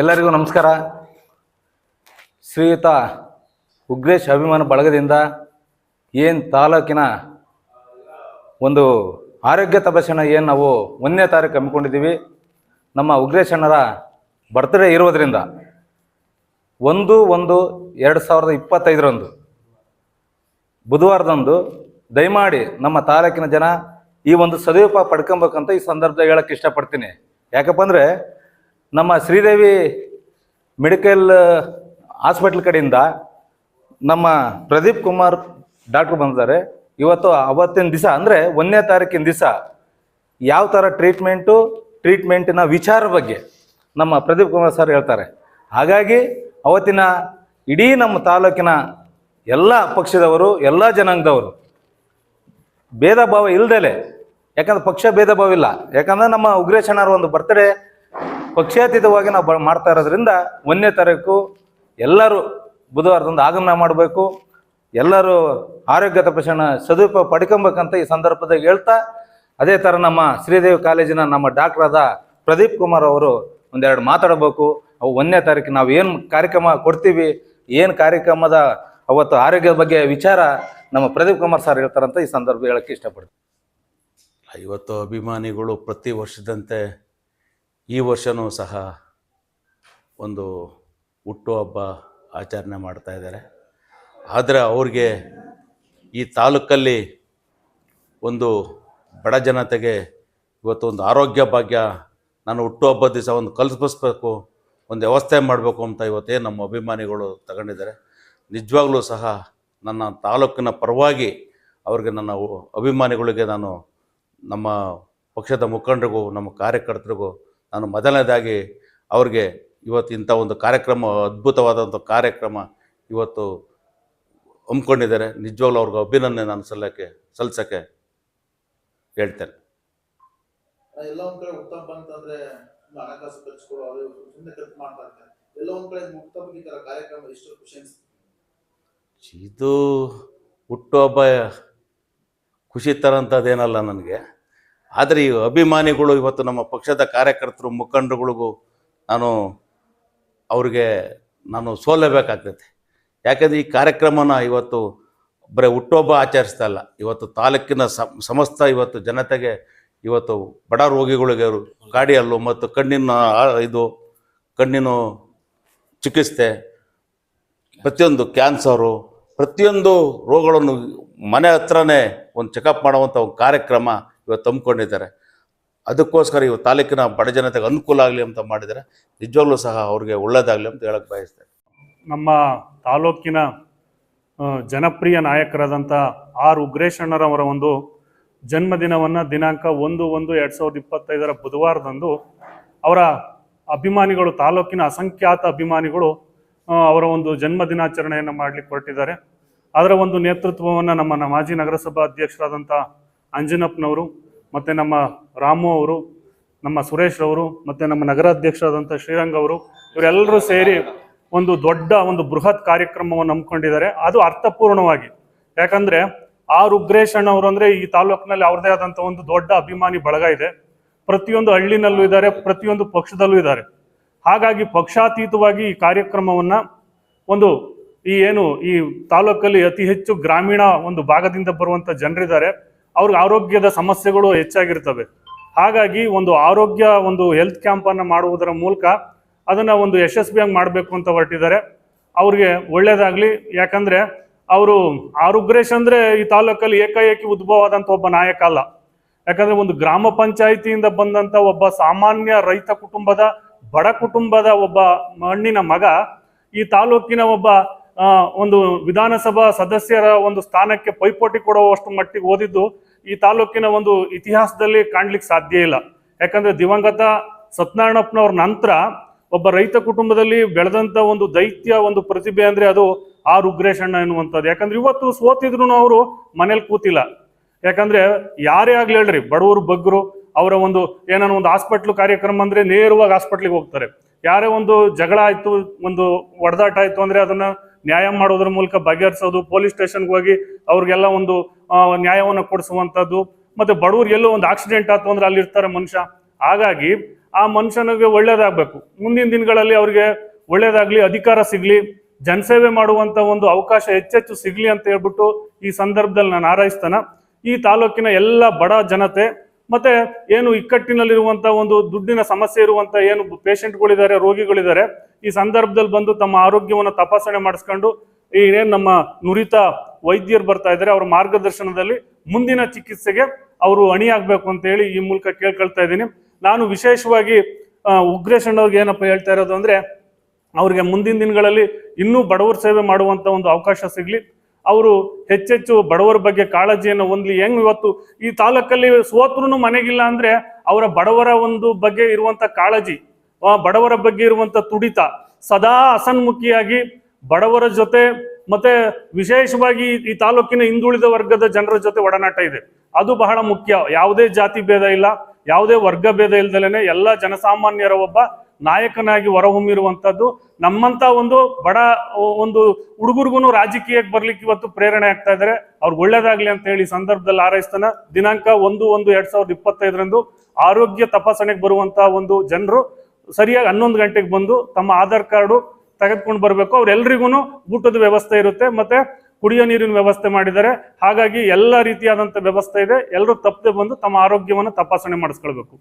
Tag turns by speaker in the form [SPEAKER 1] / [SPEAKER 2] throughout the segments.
[SPEAKER 1] ಎಲ್ಲರಿಗೂ ನಮಸ್ಕಾರ. ಶ್ರೀಯುತ ಉಗ್ರೇಶ್ ಅಭಿಮಾನ ಬಳಗದಿಂದ ಏನು ತಾಲೂಕಿನ ಒಂದು ಆರೋಗ್ಯ ತಪಾಸಣೆ ಏನು ನಾವು ಒಂದನೇ ತಾರೀಕು ಹಮ್ಮಿಕೊಂಡಿದ್ದೀವಿ. ನಮ್ಮ ಉಗ್ರೇಶ್ ಅಣ್ಣರ ಬರ್ತ್ಡೇ ಇರೋದರಿಂದ ಒಂದು ಒಂದು ಎರಡು ಸಾವಿರದ ಇಪ್ಪತ್ತೈದರಂದು ಬುಧವಾರದಂದು ದಯಮಾಡಿ ನಮ್ಮ ತಾಲೂಕಿನ ಜನ ಈ ಒಂದು ಸದುಪಯೋಗ ಪಡ್ಕೊಬೇಕಂತ ಈ ಸಂದರ್ಭದಲ್ಲಿ ಹೇಳಕ್ಕೆ ಇಷ್ಟಪಡ್ತೀನಿ. ಯಾಕಪ್ಪ ಅಂದರೆ ನಮ್ಮ ಶ್ರೀದೇವಿ ಮೆಡಿಕಲ್ ಹಾಸ್ಪಿಟ್ಲ್ ಕಡೆಯಿಂದ ನಮ್ಮ ಪ್ರದೀಪ್ ಕುಮಾರ್ ಡಾಕ್ಟ್ರು ಬಂದಿದ್ದಾರೆ. ಇವತ್ತು ಅವತ್ತಿನ ದಿವಸ, ಅಂದರೆ ಒಂದನೇ ತಾರೀಕಿನ ದಿವಸ ಯಾವ ಥರ ಟ್ರೀಟ್ಮೆಂಟು ಟ್ರೀಟ್ಮೆಂಟಿನ ವಿಚಾರ ಬಗ್ಗೆ ನಮ್ಮ ಪ್ರದೀಪ್ ಕುಮಾರ್ ಸರ್ ಹೇಳ್ತಾರೆ. ಹಾಗಾಗಿ ಅವತ್ತಿನ ಇಡೀ ನಮ್ಮ ತಾಲೂಕಿನ ಎಲ್ಲ ಪಕ್ಷದವರು, ಎಲ್ಲ ಜನಾಂಗದವರು, ಭೇದ ಭಾವ ಇಲ್ದಲೆ, ಯಾಕಂದ್ರೆ ಪಕ್ಷ ಭೇದ ಭಾವ ಇಲ್ಲ. ಯಾಕಂದ್ರೆ ನಮ್ಮ ಉಗ್ರೇಶ್ ಅಣ್ಣರ ಒಂದು ಬರ್ತ್ಡೇ ಪಕ್ಷಾತೀತವಾಗಿ ನಾವು ಮಾಡ್ತಾ ಇರೋದ್ರಿಂದ ಒಂದನೇ ತಾರೀಕು ಎಲ್ಲರೂ ಬುಧವಾರದಂದು ಆಗಮನ ಮಾಡಬೇಕು. ಎಲ್ಲರೂ ಆರೋಗ್ಯ ತಪಾಸಣೆ ಸದುಪಯೋಗ ಪಡ್ಕೊಬೇಕಂತ ಈ ಸಂದರ್ಭದಾಗ ಹೇಳ್ತಾ, ಅದೇ ಥರ ನಮ್ಮ ಶ್ರೀದೇವಿ ಕಾಲೇಜಿನ ನಮ್ಮ ಡಾಕ್ಟರ್ ಆದ ಪ್ರದೀಪ್ ಕುಮಾರ್ ಅವರು ಒಂದೆರಡು ಮಾತಾಡಬೇಕು. ಅವು ಒಂದನೇ ತಾರೀಕು ನಾವು ಏನು ಕಾರ್ಯಕ್ರಮ ಕೊಡ್ತೀವಿ, ಏನು ಕಾರ್ಯಕ್ರಮದ ಅವತ್ತು ಆರೋಗ್ಯದ ಬಗ್ಗೆ ವಿಚಾರ ನಮ್ಮ ಪ್ರದೀಪ್ ಕುಮಾರ್ ಸರ್ ಹೇಳ್ತಾರಂತ ಈ ಸಂದರ್ಭ ಹೇಳಕ್ಕೆ ಇಷ್ಟಪಡ್ತೀನಿ.
[SPEAKER 2] ಇವತ್ತು ಅಭಿಮಾನಿಗಳು ಪ್ರತಿ ವರ್ಷದಂತೆ ಈ ವರ್ಷವೂ ಸಹ ಒಂದು ಹುಟ್ಟುಹಬ್ಬ ಆಚರಣೆ ಮಾಡ್ತಾ ಇದ್ದಾರೆ. ಆದರೆ ಅವ್ರಿಗೆ ಈ ತಾಲೂಕಲ್ಲಿ ಒಂದು ಬಡ ಜನತೆಗೆ ಇವತ್ತು ಒಂದು ಆರೋಗ್ಯ ಭಾಗ್ಯ, ನಾನು ಹುಟ್ಟುಹಬ್ಬದ ದಿವಸ ಒಂದು ಕಲ್ಪಿಸ್ಬೇಕು ಒಂದು ವ್ಯವಸ್ಥೆ ಮಾಡಬೇಕು ಅಂತ ಇವತ್ತೇ ನಮ್ಮ ಅಭಿಮಾನಿಗಳು ತಗೊಂಡಿದ್ದಾರೆ. ನಿಜವಾಗ್ಲೂ ಸಹ ನನ್ನ ತಾಲೂಕಿನ ಪರವಾಗಿ ಅವ್ರಿಗೆ ನನ್ನ ಅಭಿಮಾನಿಗಳಿಗೆ ನಾನು ನಮ್ಮ ಪಕ್ಷದ ಮುಖಂಡರಿಗೂ, ನಮ್ಮ ಕಾರ್ಯಕರ್ತರಿಗೂ ನಾನು ಮೊದಲನೇದಾಗಿ ಅವ್ರಿಗೆ ಇವತ್ತು ಇಂಥ ಒಂದು ಕಾರ್ಯಕ್ರಮ ಅದ್ಭುತವಾದಂಥ ಕಾರ್ಯಕ್ರಮ ಇವತ್ತು ಹಮ್ಮಿಕೊಂಡಿದ್ದಾರೆ. ನಿಜವಾಗ್ಲೂ ಅವ್ರಿಗೆ ಅಭಿನಂದನೆ ನಾನು ಸಲ್ಲಕ್ಕೆ ಸಲ್ಲಿಸೋಕ್ಕೆ ಹೇಳ್ತೇನೆ. ಇದು ಹುಟ್ಟುಹಬ್ಬ ಖುಷಿ ತರೋಂಥದ್ದೇನಲ್ಲ ನನಗೆ. ಆದರೆ ಈ ಅಭಿಮಾನಿಗಳು ಇವತ್ತು ನಮ್ಮ ಪಕ್ಷದ ಕಾರ್ಯಕರ್ತರು ಮುಖಂಡರುಗಳಿಗೂ ನಾನು ಅವ್ರಿಗೆ ನಾನು ಸೋಲಬೇಕಾಗ್ತೈತೆ. ಯಾಕಂದರೆ ಈ ಕಾರ್ಯಕ್ರಮನ ಇವತ್ತು ಬರೀ ಹುಟ್ಟುಹಬ್ಬ ಆಚರಿಸ್ತಾ ಇಲ್ಲ. ಇವತ್ತು ತಾಲೂಕಿನ ಸಮಸ್ತ ಇವತ್ತು ಜನತೆಗೆ ಇವತ್ತು ಬಡ ರೋಗಿಗಳಿಗೆ ಗಾಡಿಯಲ್ಲು ಮತ್ತು ಕಣ್ಣಿನ ಇದು ಕಣ್ಣಿನ ಚಿಕಿತ್ಸೆ, ಪ್ರತಿಯೊಂದು ಕ್ಯಾನ್ಸರು, ಪ್ರತಿಯೊಂದು ರೋಗಗಳನ್ನು ಮನೆ ಹತ್ರನೇ ಒಂದು ಚೆಕಪ್ ಮಾಡುವಂಥ ಒಂದು ಕಾರ್ಯಕ್ರಮ ಇವತ್ತು ತಂಬ್ಕೊಂಡಿದ್ದಾರೆ. ಅದಕ್ಕೋಸ್ಕರ ಇವು ತಾಲೂಕಿನ ಬಡ ಜನತೆಗೆ ಅನುಕೂಲ ಆಗಲಿ ಅಂತ ಮಾಡಿದರೆ ನಿಜವಾಗ್ಲೂ ಸಹ ಅವ್ರಿಗೆ ಒಳ್ಳೇದಾಗಲಿ ಅಂತ ಹೇಳಕ್ಕೆ ಬಯಸ್ತೇನೆ.
[SPEAKER 3] ನಮ್ಮ ತಾಲೂಕಿನ ಜನಪ್ರಿಯ ನಾಯಕರಾದಂಥ ಆರ್. ಉಗ್ರೇಶಣ್ಣರವರ ಒಂದು ಜನ್ಮದಿನವನ್ನು ದಿನಾಂಕ ಒಂದು ಒಂದು ಎರಡು ಸಾವಿರದ ಇಪ್ಪತ್ತೈದರ ಬುಧವಾರದಂದು ಅವರ ಅಭಿಮಾನಿಗಳು, ತಾಲೂಕಿನ ಅಸಂಖ್ಯಾತ ಅಭಿಮಾನಿಗಳು ಅವರ ಒಂದು ಜನ್ಮ ದಿನಾಚರಣೆಯನ್ನು ಮಾಡಲಿಕ್ಕೆ ಹೊರಟಿದ್ದಾರೆ. ಅದರ ಒಂದು ನೇತೃತ್ವವನ್ನು ನಮ್ಮ ಮಾಜಿ ನಗರಸಭಾ ಅಧ್ಯಕ್ಷರಾದಂಥ ಅಂಜನಪ್ಪನವರು, ಮತ್ತು ನಮ್ಮ ರಾಮು ಅವರು, ನಮ್ಮ ಸುರೇಶ್ ಅವರು, ಮತ್ತು ನಮ್ಮ ನಗರಾಧ್ಯಕ್ಷರಾದಂಥ ಶ್ರೀರಂಗ್ ಅವರು, ಇವರೆಲ್ಲರೂ ಸೇರಿ ಒಂದು ದೊಡ್ಡ ಒಂದು ಬೃಹತ್ ಕಾರ್ಯಕ್ರಮವನ್ನು ಹಮ್ಮಿಕೊಂಡಿದ್ದಾರೆ. ಅದು ಅರ್ಥಪೂರ್ಣವಾಗಿ, ಯಾಕಂದರೆ ಆ ಉಗ್ರೇಶ್ ಅಣ್ಣವರು ಅಂದರೆ ಈ ತಾಲೂಕಿನಲ್ಲಿ ಅವ್ರದೇ ಆದಂಥ ಒಂದು ದೊಡ್ಡ ಅಭಿಮಾನಿ ಬಳಗ ಇದೆ. ಪ್ರತಿಯೊಂದು ಹಳ್ಳಿನಲ್ಲೂ ಇದ್ದಾರೆ, ಪ್ರತಿಯೊಂದು ಪಕ್ಷದಲ್ಲೂ ಇದ್ದಾರೆ. ಹಾಗಾಗಿ ಪಕ್ಷಾತೀತವಾಗಿ ಈ ಕಾರ್ಯಕ್ರಮವನ್ನು ಒಂದು ಈ ಏನು ಈ ತಾಲೂಕಲ್ಲಿ ಅತಿ ಹೆಚ್ಚು ಗ್ರಾಮೀಣ ಒಂದು ಭಾಗದಿಂದ ಬರುವಂಥ ಜನರಿದ್ದಾರೆ. ಅವ್ರಿಗೆ ಆರೋಗ್ಯದ ಸಮಸ್ಯೆಗಳು ಹೆಚ್ಚಾಗಿರ್ತವೆ. ಹಾಗಾಗಿ ಒಂದು ಆರೋಗ್ಯ ಒಂದು ಹೆಲ್ತ್ ಕ್ಯಾಂಪನ್ನು ಮಾಡುವುದರ ಮೂಲಕ ಅದನ್ನು ಒಂದು ಯಶಸ್ವಿಯಾಗಿ ಮಾಡಬೇಕು ಅಂತ ಹೊರಟಿದ್ದಾರೆ. ಅವ್ರಿಗೆ ಒಳ್ಳೆಯದಾಗಲಿ ಯಾಕಂದರೆ ಅವರು ಆರುಗ್ರೇಶ್ ಅಂದರೆ ಈ ತಾಲೂಕಲ್ಲಿ ಏಕಾಏಕಿ ಉದ್ಭವ ಆದಂಥ ಒಬ್ಬ ನಾಯಕ ಅಲ್ಲ. ಯಾಕಂದರೆ ಒಂದು ಗ್ರಾಮ ಪಂಚಾಯಿತಿಯಿಂದ ಬಂದಂಥ ಒಬ್ಬ ಸಾಮಾನ್ಯ ರೈತ ಕುಟುಂಬದ, ಬಡ ಕುಟುಂಬದ ಒಬ್ಬ ಮಣ್ಣಿನ ಮಗ ಈ ತಾಲೂಕಿನ ಒಬ್ಬ ಒಂದು ವಿಧಾನಸಭಾ ಸದಸ್ಯರ ಒಂದು ಸ್ಥಾನಕ್ಕೆ ಪೈಪೋಟಿ ಕೊಡುವಷ್ಟು ಮಟ್ಟಿಗೆ ಓದಿದ್ದು ಈ ತಾಲೂಕಿನ ಒಂದು ಇತಿಹಾಸದಲ್ಲಿ ಕಾಣ್ಲಿಕ್ಕೆ ಸಾಧ್ಯ ಇಲ್ಲ. ಯಾಕಂದ್ರೆ ದಿವಂಗತ ಸತ್ಯನಾರಾಯಣಪ್ಪನವ್ರ ನಂತರ ಒಬ್ಬ ರೈತ ಕುಟುಂಬದಲ್ಲಿ ಬೆಳೆದಂತ ಒಂದು ದೈತ್ಯ, ಒಂದು ಪ್ರತಿಭೆ ಅಂದ್ರೆ ಅದು ಆ ರುಗ್ರೇಶಣ್ಣ ಎನ್ನುವಂಥದ್ದು. ಯಾಕಂದ್ರೆ ಇವತ್ತು ಸೋತಿದ್ರು ಅವರು ಮನೇಲಿ ಕೂತಿಲ್ಲ. ಯಾಕಂದ್ರೆ ಯಾರೇ ಆಗ್ಲಿ ಹೇಳ್ರಿ, ಬಡವರು, ಬಗ್ಗರು, ಅವರ ಒಂದು ಏನಾನ ಒಂದು ಹಾಸ್ಪಿಟ್ಲ್ ಕಾರ್ಯಕ್ರಮ ಅಂದ್ರೆ ನೇರವಾಗಿ ಹಾಸ್ಪಿಟ್ಲಿಗೆ ಹೋಗ್ತಾರೆ. ಯಾರೇ ಒಂದು ಜಗಳ ಆಯ್ತು, ಒಂದು ಒಡೆದಾಟ ಆಯ್ತು ಅಂದ್ರೆ ಅದನ್ನ ನ್ಯಾಯ ಮಾಡೋದ್ರ ಮೂಲಕ ಬಗೆಹರಿಸೋದು, ಪೊಲೀಸ್ ಸ್ಟೇಷನ್ಗೆ ಹೋಗಿ ಅವ್ರಿಗೆಲ್ಲ ಒಂದು ನ್ಯಾಯವನ್ನು ಕೊಡಿಸುವಂಥದ್ದು. ಮತ್ತೆ ಬಡವ್ರು ಎಲ್ಲೋ ಒಂದು ಆಕ್ಸಿಡೆಂಟ್ ಆಯ್ತು ಅಂದ್ರೆ ಅಲ್ಲಿ ಇರ್ತಾರೆ ಮನುಷ್ಯ. ಹಾಗಾಗಿ ಆ ಮನುಷ್ಯನಿಗೆ ಒಳ್ಳೆಯದಾಗಬೇಕು ಮುಂದಿನ ದಿನಗಳಲ್ಲಿ ಅವರಿಗೆ ಒಳ್ಳೇದಾಗ್ಲಿ, ಅಧಿಕಾರ ಸಿಗ್ಲಿ, ಜನಸೇವೆ ಮಾಡುವಂತ ಒಂದು ಅವಕಾಶ ಹೆಚ್ಚೆಚ್ಚು ಸಿಗ್ಲಿ ಅಂತ ಹೇಳ್ಬಿಟ್ಟು ಈ ಸಂದರ್ಭದಲ್ಲಿ ನಾನು ಹಾರೈಸ್ತಾನ. ಈ ತಾಲೂಕಿನ ಎಲ್ಲ ಬಡ ಜನತೆ, ಮತ್ತೆ ಏನು ಇಕ್ಕಟ್ಟಿನಲ್ಲಿರುವಂಥ ಒಂದು ದುಡ್ಡಿನ ಸಮಸ್ಯೆ ಇರುವಂಥ ಏನು ಪೇಷಂಟ್ಗಳಿದ್ದಾರೆ, ರೋಗಿಗಳಿದ್ದಾರೆ, ಈ ಸಂದರ್ಭದಲ್ಲಿ ಬಂದು ತಮ್ಮ ಆರೋಗ್ಯವನ್ನು ತಪಾಸಣೆ ಮಾಡಿಸ್ಕೊಂಡು, ಈ ಏನು ನಮ್ಮ ನುರಿತ ವೈದ್ಯರು ಬರ್ತಾ ಇದ್ದಾರೆ, ಅವರ ಮಾರ್ಗದರ್ಶನದಲ್ಲಿ ಮುಂದಿನ ಚಿಕಿತ್ಸೆಗೆ ಅವರು ಅಣಿಯಾಗಬೇಕು ಅಂತ ಹೇಳಿ ಈ ಮೂಲಕ ಕೇಳ್ಕೊಳ್ತಾ ಇದ್ದೀನಿ. ನಾನು ವಿಶೇಷವಾಗಿ ಉಗ್ರೇಶ್ ಅಣ್ಣವ್ರಿಗೆ ಏನಪ್ಪ ಹೇಳ್ತಾ ಇರೋದು ಅಂದ್ರೆ, ಅವರಿಗೆ ಮುಂದಿನ ದಿನಗಳಲ್ಲಿ ಇನ್ನೂ ಬಡವರ ಸೇವೆ ಮಾಡುವಂತ ಒಂದು ಅವಕಾಶ ಸಿಗ್ಲಿ. ಅವರು ಹೆಚ್ಚೆಚ್ಚು ಬಡವರ ಬಗ್ಗೆ ಕಾಳಜಿಯನ್ನು ಹೊಂದಲಿ. ಹೆಂಗ್ ಇವತ್ತು ಈ ತಾಲೂಕಲ್ಲಿ ಸೋತ್ರೂ ಮನೆಗಿಲ್ಲ ಅಂದ್ರೆ ಅವರ ಬಡವರ ಒಂದು ಬಗ್ಗೆ ಇರುವಂತ ಕಾಳಜಿ ಬಡವರ ಬಗ್ಗೆ ಇರುವಂತ ತುಡಿತ ಸದಾ ಅಸನ್ಮುಖಿಯಾಗಿ ಬಡವರ ಜೊತೆ ಮತ್ತೆ ವಿಶೇಷವಾಗಿ ಈ ತಾಲೂಕಿನ ಹಿಂದುಳಿದ ವರ್ಗದ ಜನರ ಜೊತೆ ಒಡನಾಟ ಇದೆ. ಅದು ಬಹಳ ಮುಖ್ಯ. ಯಾವುದೇ ಜಾತಿ ಭೇದ ಇಲ್ಲ. ಯಾವುದೇ ವರ್ಗ ಭೇದ ಇಲ್ದಲೇನೆ ಎಲ್ಲ ಜನಸಾಮಾನ್ಯರ ಒಬ್ಬ ನಾಯಕನಾಗಿ ಹೊರಹೊಮ್ಮಿರುವಂತದ್ದು ನಮ್ಮಂತ ಒಂದು ಬಡ ಒಂದು ಹುಡುಗರ್ಗು ರಾಜಕೀಯಕ್ಕೆ ಬರ್ಲಿಕ್ಕೆ ಇವತ್ತು ಪ್ರೇರಣೆ ಆಗ್ತಾ ಇದ್ದಾರೆ ಅವ್ರಿಗೆ ಒಳ್ಳೇದಾಗ್ಲಿ ಅಂತ ಹೇಳಿ ಸಂದರ್ಭದಲ್ಲಿ ಹಾರೈಸ್ತಾನ. ದಿನಾಂಕ ಒಂದು ಒಂದು ಎರಡ್ ಸಾವಿರದ ಇಪ್ಪತ್ತೈದರಂದು ಆರೋಗ್ಯ ತಪಾಸಣೆಗೆ ಬರುವಂತಹ ಒಂದು ಜನರು ಸರಿಯಾಗಿ ಹನ್ನೊಂದು ಗಂಟೆಗೆ ಬಂದು ತಮ್ಮ ಆಧಾರ್ ಕಾರ್ಡು ತೆಗೆದುಕೊಂಡು ಬರಬೇಕು. ಅವ್ರೆಲ್ರಿಗೂ ಊಟದ ವ್ಯವಸ್ಥೆ ಇರುತ್ತೆ, ಮತ್ತೆ ಕುಡಿಯೋ ನೀರಿನ ವ್ಯವಸ್ಥೆ ಮಾಡಿದ್ದಾರೆ. ಹಾಗಾಗಿ ಎಲ್ಲ ರೀತಿಯಾದಂಥ ವ್ಯವಸ್ಥೆ ಇದೆ. ಎಲ್ಲರೂ ತಪ್ಪದೆ ಬಂದು ತಮ್ಮ ಆರೋಗ್ಯವನ್ನು ತಪಾಸಣೆ ಮಾಡಿಸ್ಕೊಳ್ಬೇಕು.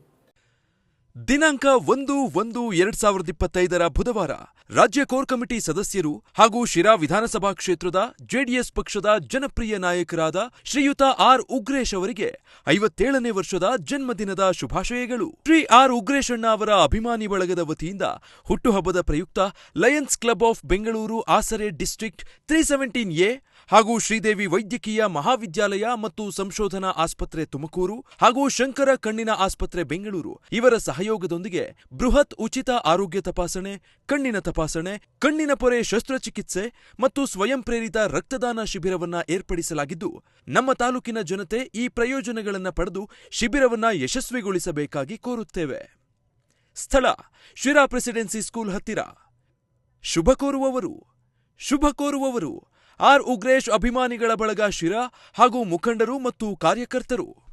[SPEAKER 4] ದಿನಾಂಕ ಒಂದು ಒಂದು ಎರಡ್ ಸಾವಿರದ ಇಪ್ಪತ್ತೈದರ ಬುಧವಾರ ರಾಜ್ಯ ಕೋರ್ ಕಮಿಟಿ ಸದಸ್ಯರು ಹಾಗೂ ಶಿರಾ ವಿಧಾನಸಭಾ ಕ್ಷೇತ್ರದ ಜೆಡಿಎಸ್ ಪಕ್ಷದ ಜನಪ್ರಿಯ ನಾಯಕರಾದ ಶ್ರೀಯುತ ಆರ್ ಉಗ್ರೇಶ್ ಅವರಿಗೆ ಐವತ್ತೇಳನೇ ವರ್ಷದ ಜನ್ಮದಿನದ ಶುಭಾಶಯಗಳು. ಶ್ರೀ ಆರ್ ಉಗ್ರೇಶಣ್ಣ ಅವರ ಅಭಿಮಾನಿ ಬಳಗದ ವತಿಯಿಂದ ಹುಟ್ಟುಹಬ್ಬದ ಪ್ರಯುಕ್ತ ಲಯನ್ಸ್ ಕ್ಲಬ್ ಆಫ್ ಬೆಂಗಳೂರು ಆಸರೆ ಡಿಸ್ಟ್ರಿಕ್ಟ್ ತ್ರೀ ಸೆವೆಂಟೀನ್ ಎ ಹಾಗೂ ಶ್ರೀದೇವಿ ವೈದ್ಯಕೀಯ ಮಹಾವಿದ್ಯಾಲಯ ಮತ್ತು ಸಂಶೋಧನಾ ಆಸ್ಪತ್ರೆ ತುಮಕೂರು ಹಾಗೂ ಶಂಕರ ಕಣ್ಣಿನ ಆಸ್ಪತ್ರೆ ಬೆಂಗಳೂರು ಇವರ ಸಹಯೋಗದೊಂದಿಗೆ ಬೃಹತ್ ಉಚಿತ ಆರೋಗ್ಯ ತಪಾಸಣೆ, ಕಣ್ಣಿನ ತಪಾಸಣೆ, ಕಣ್ಣಿನ ಪೊರೆ ಶಸ್ತ್ರಚಿಕಿತ್ಸೆ ಮತ್ತು ಸ್ವಯಂ ಪ್ರೇರಿತ ರಕ್ತದಾನ ಶಿಬಿರವನ್ನ ಏರ್ಪಡಿಸಲಾಗಿದ್ದು, ನಮ್ಮ ತಾಲೂಕಿನ ಜನತೆ ಈ ಪ್ರಯೋಜನಗಳನ್ನು ಪಡೆದು ಶಿಬಿರವನ್ನ ಯಶಸ್ವಿಗೊಳಿಸಬೇಕಾಗಿ ಕೋರುತ್ತೇವೆ. ಸ್ಥಳ, ಶಿರಾ ಪ್ರೆಸಿಡೆನ್ಸಿ ಸ್ಕೂಲ್ ಹತ್ತಿರ. ಶುಭ ಕೋರುವವರು ಶುಭ ಕೋರುವವರು. ಆರ್. ಉಗ್ರೇಶ್ ಅಭಿಮಾನಿಗಳ ಬಳಗ ಶಿರಾ ಹಾಗೂ ಮುಖಂಡರು ಮತ್ತು ಕಾರ್ಯಕರ್ತರು.